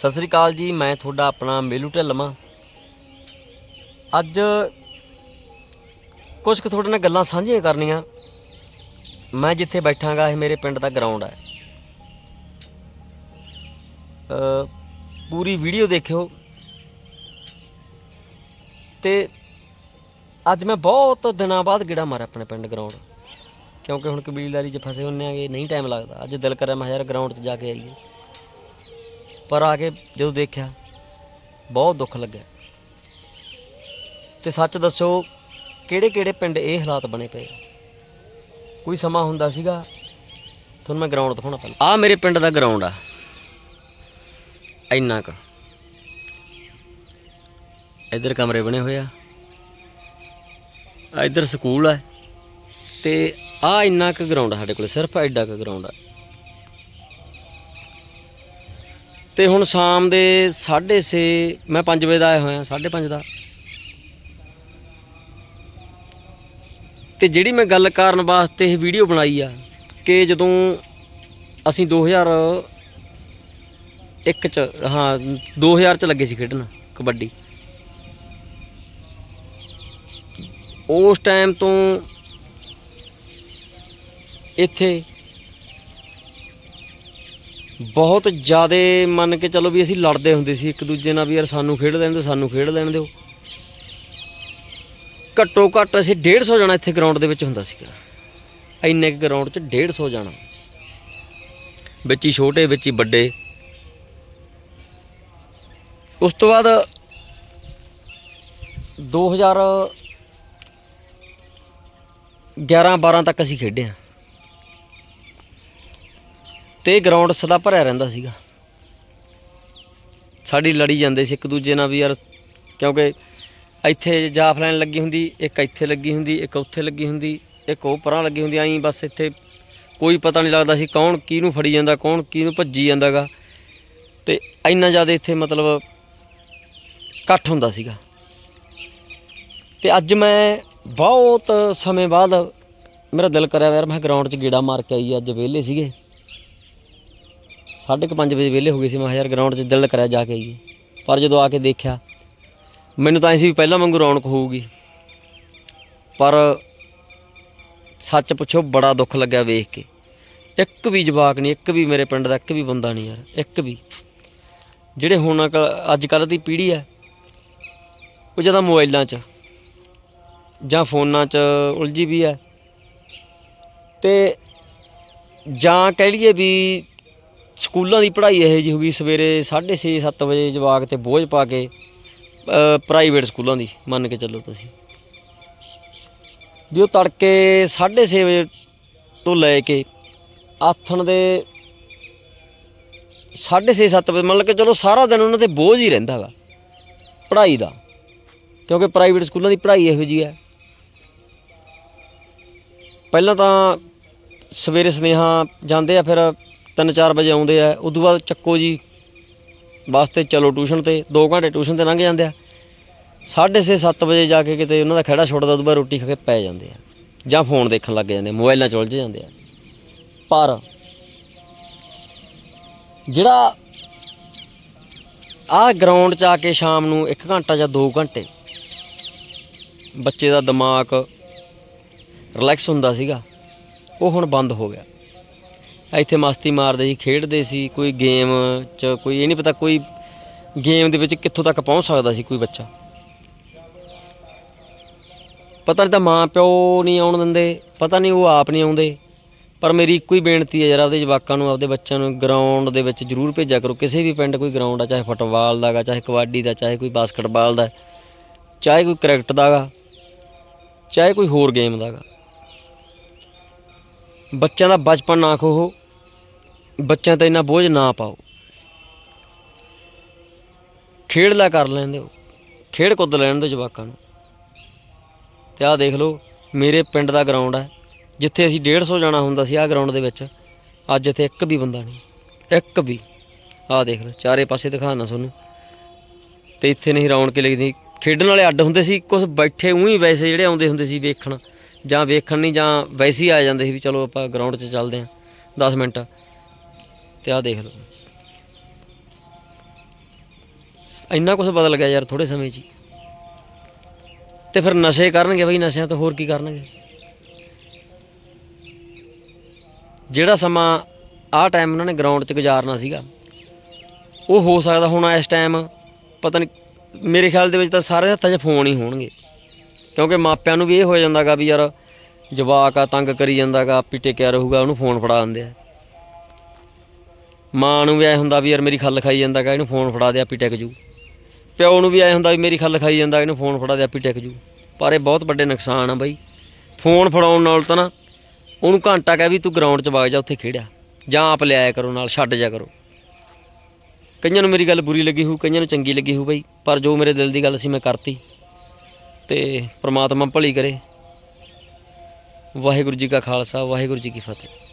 ਸਤਿ ਸ੍ਰੀ ਅਕਾਲ ਜੀ, ਮੈਂ ਤੁਹਾਡਾ ਆਪਣਾ ਮੇਲੂ ਢਿੱਲਮਾ ਅੱਜ ਕੁਝ ਕੁ ਤੁਹਾਡੇ ਨਾਲ ਗੱਲਾਂ ਸਾਂਝੀਆਂ ਕਰਨੀਆਂ। ਮੈਂ ਜਿੱਥੇ ਬੈਠਾਂਗਾ, ਇਹ ਮੇਰੇ ਪਿੰਡ ਦਾ ਗਰਾਊਂਡ ਹੈ। ਪੂਰੀ ਵੀਡੀਓ ਦੇਖਿਓ। ਤੇ ਅੱਜ ਮੈਂ ਬਹੁਤ ਦਿਨਾਂ ਬਾਅਦ ਗੇੜਾ ਮਾਰਿਆ ਆਪਣੇ ਪਿੰਡ ਗਰਾਊਂਡ ਕਿਉਂਕਿ ਹੁਣ ਕਬੀਲਦਾਰੀ 'ਚ ਫਸੇ ਹੁੰਨੇ ਆਗੇ, ਨਹੀਂ ਟਾਈਮ ਲੱਗਦਾ। ਅੱਜ ਦਿਲ ਕਰਿਆ, ਮੈਂ ਕਿਹਾ ਯਾਰ ਗਰਾਊਂਡ 'ਚ ਜਾ ਕੇ ਆਈਏ। ਪਰ ਆ ਕੇ ਜਦੋਂ ਦੇਖਿਆ, ਬਹੁਤ ਦੁੱਖ ਲੱਗਿਆ। ਤੇ ਸੱਚ ਦੱਸੋ ਕਿਹੜੇ ਕਿਹੜੇ ਪਿੰਡ ਇਹ ਹਾਲਾਤ ਬਣੇ ਪਏ ਕੋਈ ਸਮਾਂ ਹੁੰਦਾ ਸੀਗਾ? ਤੁਹਾਨੂੰ ਮੈਂ ਗਰਾਊਂਡ ਦਿਖਾਉਣਾ ਪਹਿਲਾਂ। ਆ ਮੇਰੇ ਪਿੰਡ ਦਾ ਗਰਾਊਂਡ ਆ। ਇੰਨਾ ਕੁ। ਇੱਧਰ ਕਮਰੇ ਬਣੇ ਹੋਏ ਆ। ਆ ਇੱਧਰ ਸਕੂਲ ਆ। ਤੇ ਆ ਇੰਨਾ ਕੁ ਗਰਾਊਂਡ ਸਾਡੇ ਕੋਲ, ਸਿਰਫ ਐਡਾ ਕੁ ਗਰਾਊਂਡ ਆ। ਤੇ ਹੁਣ ਸ਼ਾਮ ਦੇ 6:30 ਮੈਂ 5 ਵਜੇ ਦਾ ਆਇਆ ਹੋਇਆ 5:30 ਦਾ। ਤੇ ਜਿਹੜੀ ਮੈਂ ਗੱਲ ਕਰਨ ਵਾਸਤੇ ਇਹ ਵੀਡੀਓ ਬਣਾਈ ਆ ਕਿ ਜਦੋਂ ਅਸੀਂ 2001 ਚ, ਹਾਂ 2000 ਚ ਲੱਗੇ ਸੀ ਖੇਡਣ, ਕਬੱਡੀ। ਉਸ ਟਾਈਮ ਤੋਂ ਇੱਥੇ ਬਹੁਤ ਜ਼ਿਆਦਾ ਮੰਨ ਕੇ ਚੱਲੋ ਵੀ ਅਸੀਂ ਲੜਦੇ ਹੁੰਦੇ ਸੀ, ਇੱਕ ਦੂਜੇ ਨਾਲ ਵੀ ਯਾਰ ਸਾਨੂੰ ਖੇਡ ਲੈਣ ਦਿਓ, ਸਾਨੂੰ ਖੇਡ ਲੈਣ ਦਿਓ। ਘੱਟੋ ਘੱਟ ਅਸੀਂ 150 ਜਣਾ ਇੱਥੇ ਗਰਾਊਂਡ ਦੇ ਵਿੱਚ ਹੁੰਦਾ ਸੀਗਾ। ਇੰਨੇ ਕੁ ਗਰਾਊਂਡ 'ਚ 150 ਜਣਾ। ਵਿੱਚ ਹੀ ਛੋਟੇ, ਵਿੱਚ ਹੀ ਵੱਡੇ। ਉਸ ਤੋਂ ਬਾਅਦ 2011 12 ਤੱਕ ਅਸੀਂ ਖੇਡੇ ਹਾਂ ਤੇ ਗਰਾਊਂਡ ਸਦਾ ਭਰਿਆ ਰਹਿੰਦਾ ਸੀਗਾ। ਸਾਡੀ ਲੜੀ ਜਾਂਦੇ ਸੀ ਇੱਕ ਦੂਜੇ ਨਾਲ ਵੀ ਯਾਰ, ਕਿਉਂਕਿ ਇੱਥੇ ਜਾਫ ਲਾਈਨ ਲੱਗੀ ਹੁੰਦੀ, ਇੱਕ ਇੱਥੇ ਲੱਗੀ ਹੁੰਦੀ, ਇੱਕ ਉੱਥੇ ਲੱਗੀ ਹੁੰਦੀ, ਇੱਕ ਉਹ ਪਰਾਂ ਲੱਗੀ ਹੁੰਦੀ, ਐਂ ਬਸ ਇੱਥੇ ਕੋਈ ਪਤਾ ਨਹੀਂ ਲੱਗਦਾ ਸੀ ਕੌਣ ਕਿਹਨੂੰ ਫੜੀ ਜਾਂਦਾ, ਕੌਣ ਕਿਹਨੂੰ ਭੱਜੀ ਜਾਂਦਾਗਾ। ਤੇ ਇੰਨਾ ਜ਼ਿਆਦਾ ਇੱਥੇ ਮਤਲਬ ਇਕੱਠ ਹੁੰਦਾ ਸੀਗਾ। ਤੇ ਅੱਜ ਮੈਂ ਬਹੁਤ ਸਮੇਂ ਬਾਅਦ ਮੇਰਾ ਦਿਲ ਕਰਿਆ ਯਾਰ, ਮੈਂ ਗਰਾਊਂਡ 'ਚ ਗੇੜਾ ਮਾਰ ਕੇ ਆਈ ਅੱਜ ਵਿਹਲੇ ਸੀਗੇ। ਸਾਢੇ ਕੁ ਪੰਜ ਵਜੇ ਵਿਹਲੇ ਹੋ ਗਏ ਸੀ, ਮੈਂ ਕਿਹਾ ਯਾਰ ਗਰਾਊਂਡ 'ਚ ਦਿਲ ਕਰਿਆ ਜਾ ਕੇ ਆਈਏ। ਪਰ ਜਦੋਂ ਆ ਕੇ ਦੇਖਿਆ, ਮੈਨੂੰ ਤਾਂ ਐਂ ਸੀ ਵੀ ਪਹਿਲਾਂ ਵਾਂਗੂ ਰੌਣਕ ਹੋਊਗੀ। ਪਰ ਸੱਚ ਪੁੱਛੋ, ਬੜਾ ਦੁੱਖ ਲੱਗਿਆ ਵੇਖ ਕੇ। ਇੱਕ ਵੀ ਜਵਾਕ ਨਹੀਂ, ਇੱਕ ਵੀ ਮੇਰੇ ਪਿੰਡ ਦਾ, ਇੱਕ ਵੀ ਬੰਦਾ ਨਹੀਂ ਯਾਰ, ਇੱਕ ਵੀ। ਜਿਹੜੇ ਹੁਣ ਅੱਜ ਕੱਲ੍ਹ ਦੀ ਪੀੜ੍ਹੀ ਹੈ ਉਹ ਜ਼ਿਆਦਾ ਮੋਬਾਈਲਾਂ 'ਚ ਜਾਂ ਫੋਨਾਂ 'ਚ ਉਲਝੀ ਵੀ ਹੈ ਤੇ ਜਾਂ ਕਹਿ ਲਈਏ ਵੀ ਸਕੂਲਾਂ ਦੀ ਪੜ੍ਹਾਈ ਇਹੋ ਜਿਹੀ ਹੋ ਗਈ, ਸਵੇਰੇ 6:30 7 ਵਜੇ ਜਵਾਕ ਤੇ ਬੋਝ ਪਾ ਕੇ ਪ੍ਰਾਈਵੇਟ ਸਕੂਲਾਂ ਦੀ, ਮੰਨ ਕੇ ਚੱਲੋ ਤੁਸੀਂ। ਵੀ ਉਹ ਤੜਕੇ 6:30 ਵਜੇ ਤੋਂ ਲੈ ਕੇ ਆਥਣ ਦੇ 6:30 7 ਵਜੇ ਮੰਨ ਕੇ ਚਲੋ ਸਾਰਾ ਦਿਨ ਉਹਨਾਂ ਤੇ ਬੋਝ ਹੀ ਰਹਿੰਦਾ ਵਾ ਪੜ੍ਹਾਈ ਦਾ। ਕਿਉਂਕਿ ਪ੍ਰਾਈਵੇਟ ਸਕੂਲਾਂ ਦੀ ਪੜ੍ਹਾਈ ਇਹੋ ਜਿਹੀ ਹੈ। ਪਹਿਲਾਂ ਤਾਂ ਸਵੇਰੇ ਸੁਨੇਹਾ ਜਾਂਦੇ ਆ, ਫਿਰ 3-4 ਵਜੇ ਆਉਂਦੇ ਆ ਉਦੋਂ ਬਾਅਦ ਚੱਕੋ ਜੀ ਵਾਸਤੇ ਚਲੋ ਟਿਊਸ਼ਨ ਤੇ 2 ਘੰਟੇ ਟਿਊਸ਼ਨ ਤੇ ਲੰਘ ਜਾਂਦੇ ਆ। 6:30 7 ਵਜੇ ਜਾ ਕੇ ਕਿਤੇ ਉਹਨਾਂ ਦਾ ਖੜਾ ਛੁੱਟਦਾ ਉਦੋਂ ਬਾਅਦ ਰੋਟੀ ਖਾ ਕੇ ਪੈ ਜਾਂਦੇ ਆ। ਜਾਂ ਫੋਨ ਦੇਖਣ ਲੱਗ ਜਾਂਦੇ ਆ, ਮੋਬਾਈਲਾਂ 'ਚ ਉਲਝ ਜਾਂਦੇ ਆ। ਪਰ ਜਿਹੜਾ ਆਹ ਗਰਾਊਂਡ 'ਚ ਆ ਕੇ ਸ਼ਾਮ ਨੂੰ 1 ਘੰਟਾ ਜਾਂ 2 ਘੰਟੇ ਬੱਚੇ ਦਾ ਦਿਮਾਗ ਰਿਲੈਕਸ ਹੁੰਦਾ ਸੀਗਾ ਉਹ ਹੁਣ ਬੰਦ ਹੋ ਗਿਆ। ਇੱਥੇ ਮਸਤੀ ਮਾਰਦੇ ਸੀ, ਖੇਡਦੇ ਸੀ, ਕੋਈ ਗੇਮ 'ਚ ਕੋਈ ਇਹ ਨਹੀਂ ਪਤਾ ਕੋਈ ਗੇਮ ਦੇ ਵਿੱਚ ਕਿੱਥੋਂ ਤੱਕ ਪਹੁੰਚ ਸਕਦਾ ਸੀ ਕੋਈ ਬੱਚਾ। ਪਤਾ ਨਹੀਂ ਤਾਂ ਮਾਂ ਪਿਓ ਨਹੀਂ ਆਉਣ ਦਿੰਦੇ, ਪਤਾ ਨਹੀਂ ਉਹ ਆਪ ਨਹੀਂ ਆਉਂਦੇ। ਪਰ ਮੇਰੀ ਇੱਕੋ ਹੀ ਬੇਨਤੀ ਹੈ ਜਰਾ ਆਪਦੇ ਜਵਾਕਾਂ ਨੂੰ, ਆਪਦੇ ਬੱਚਿਆਂ ਨੂੰ ਗਰਾਊਂਡ ਦੇ ਵਿੱਚ ਜ਼ਰੂਰ ਭੇਜਿਆ ਕਰੋ। ਕਿਸੇ ਵੀ ਪਿੰਡ ਕੋਈ ਗਰਾਊਂਡ ਆ, ਚਾਹੇ ਫੁੱਟਬਾਲ ਦਾ ਗਾ, ਚਾਹੇ ਕਬੱਡੀ ਦਾ, ਚਾਹੇ ਕੋਈ ਬਾਸਕਟਬਾਲ ਦਾ, ਚਾਹੇ ਕੋਈ ਕ੍ਰਿਕਟ ਦਾ ਗਾ, ਚਾਹੇ ਕੋਈ ਹੋਰ ਗੇਮ ਦਾ ਗਾ। ਬੱਚਿਆਂ ਦਾ ਬਚਪਨ ਨਾ ਖੋਹੋ। ਬੱਚਿਆਂ ਤੇ ਇੰਨਾ ਬੋਝ ਨਾ ਪਾਓ। ਖੇਡ ਲਿਆ ਕਰ ਲੈਂਦੇ ਹੋ ਖੇਡ ਕੁੱਦ ਲੈਣ ਦਿਓ ਜਵਾਕਾਂ ਨੂੰ। ਤੇ ਆਹ ਦੇਖ ਲਓ, ਮੇਰੇ ਪਿੰਡ ਦਾ ਗਰਾਊਂਡ ਹੈ। ਜਿੱਥੇ ਅਸੀਂ 150 ਜਾਣਾ ਹੁੰਦਾ ਸੀ ਆਹ ਗਰਾਊਂਡ ਦੇ ਵਿੱਚ, ਅੱਜ ਇੱਥੇ ਇੱਕ ਵੀ ਬੰਦਾ ਨਹੀਂ। ਇੱਕ ਵੀ। ਆਹ ਦੇਖ ਲਓ, ਚਾਰੇ ਪਾਸੇ ਦਿਖਾਣਾ ਤੁਹਾਨੂੰ। ਤੇ ਇੱਥੇ ਨਹੀਂ ਰੌਣਕ ਲੱਗਦੀ। ਖੇਡਣ ਵਾਲੇ ਅੱਡ ਹੁੰਦੇ ਸੀ ਕੁਝ ਬੈਠੇ ਉਹੀ ਵੈਸੇ ਜਿਹੜੇ ਆਉਂਦੇ ਹੁੰਦੇ ਸੀ ਵੇਖਣ। ਜਾਂ ਵੇਖਣ ਨਹੀਂ, ਜਾਂ ਵੈਸੇ ਹੀ ਆ ਜਾਂਦੇ ਸੀ ਵੀ ਚਲੋ ਆਪਾਂ ਗਰਾਊਂਡ 'ਚ ਚੱਲਦੇ ਆਂ 10 ਮਿੰਟ। ਤੇ ਆਹ ਦੇਖ ਲਓ। ਇੰਨਾ ਕੁਝ ਬਦਲ ਗਿਆ ਯਾਰ ਥੋੜੇ ਸਮੇਂ 'ਚ ਹੀ। ਤੇ ਫਿਰ ਨਸ਼ੇ ਕਰਨਗੇ ਬਈ, ਨਸ਼ਿਆਂ ਤੋਂ ਹੋਰ ਕੀ ਕਰਨਗੇ? ਜਿਹੜਾ ਸਮਾਂ ਆਹ ਟਾਈਮ ਉਹਨਾਂ ਨੇ ਗਰਾਊਂਡ 'ਚ ਗੁਜ਼ਾਰਨਾ ਸੀਗਾ, ਉਹ ਹੋ ਸਕਦਾ ਹੁਣ ਇਸ ਟਾਈਮ ਪਤਾ ਨਹੀਂ ਮੇਰੇ ਖਿਆਲ ਦੇ ਵਿੱਚ ਤਾਂ ਸਾਰੇ ਹੱਥਾਂ 'ਚ ਫੋਨ ਹੀ ਹੋਣਗੇ। ਕਿਉਂਕਿ ਮਾਪਿਆਂ ਨੂੰ ਵੀ ਇਹ ਹੋ ਜਾਂਦਾਗਾ ਵੀ ਯਾਰ ਜਵਾਕ ਆ, ਤੰਗ ਕਰੀ ਜਾਂਦਾਗਾ ਆਪੀ ਟਿਕਿਆ ਰਹੂਗਾ, ਉਹਨੂੰ ਫੋਨ ਫੜਾ ਦਿੰਦੇ ਆ। ਮਾਂ ਨੂੰ ਵੀ ਐ ਹੁੰਦਾ ਵੀ ਯਾਰ ਮੇਰੀ ਖੱਲ ਖਾਈ ਜਾਂਦਾਗਾ ਇਹਨੂੰ ਫੋਨ ਫੜਾ ਦੇ, ਆਪੀ ਟਿਕ ਜੂ। ਪਿਓ ਨੂੰ ਵੀ ਐ ਹੁੰਦਾ ਵੀ ਮੇਰੀ ਖੱਲ ਖਾਈ ਜਾਂਦਾ ਇਹਨੂੰ ਫੋਨ ਫੜਾ ਦੇ, ਆਪੀ ਟਿਕ ਜੂ। ਪਰ ਇਹ ਬਹੁਤ ਵੱਡੇ ਨੁਕਸਾਨ ਆ ਬਾਈ। ਫੋਨ ਫੜਾਉਣ ਨਾਲ ਤਾਂ ਨਾ ਉਹਨੂੰ ਘੰਟਾ ਕਹਿ ਵੀ ਤੂੰ ਗਰਾਊਂਡ 'ਚ ਵਗ ਜਾ, ਉੱਥੇ ਖੇਡਿਆ। ਜਾਂ ਆਪ ਲਿਆਇਆ ਕਰੋ, ਨਾਲ ਛੱਡ ਜਾ ਕਰੋ। ਕਈਆਂ ਨੂੰ ਮੇਰੀ ਗੱਲ ਬੁਰੀ ਲੱਗੀ ਹੋਊ, ਕਈਆਂ ਨੂੰ ਚੰਗੀ ਲੱਗੀ ਹੋਊ ਬਾਈ, ਪਰ ਜੋ ਮੇਰੇ ਦਿਲ ਦੀ ਗੱਲ ਸੀ ਮੈਂ ਕਰਤੀ। ਤੇ ਪ੍ਰਮਾਤਮਾ ਭਲੀ ਕਰੇ। ਵਾਹਿਗੁਰੂ ਜੀ ਕਾ ਖਾਲਸਾ, ਵਾਹਿਗੁਰੂ ਜੀ ਕੀ ਫਤਿਹ।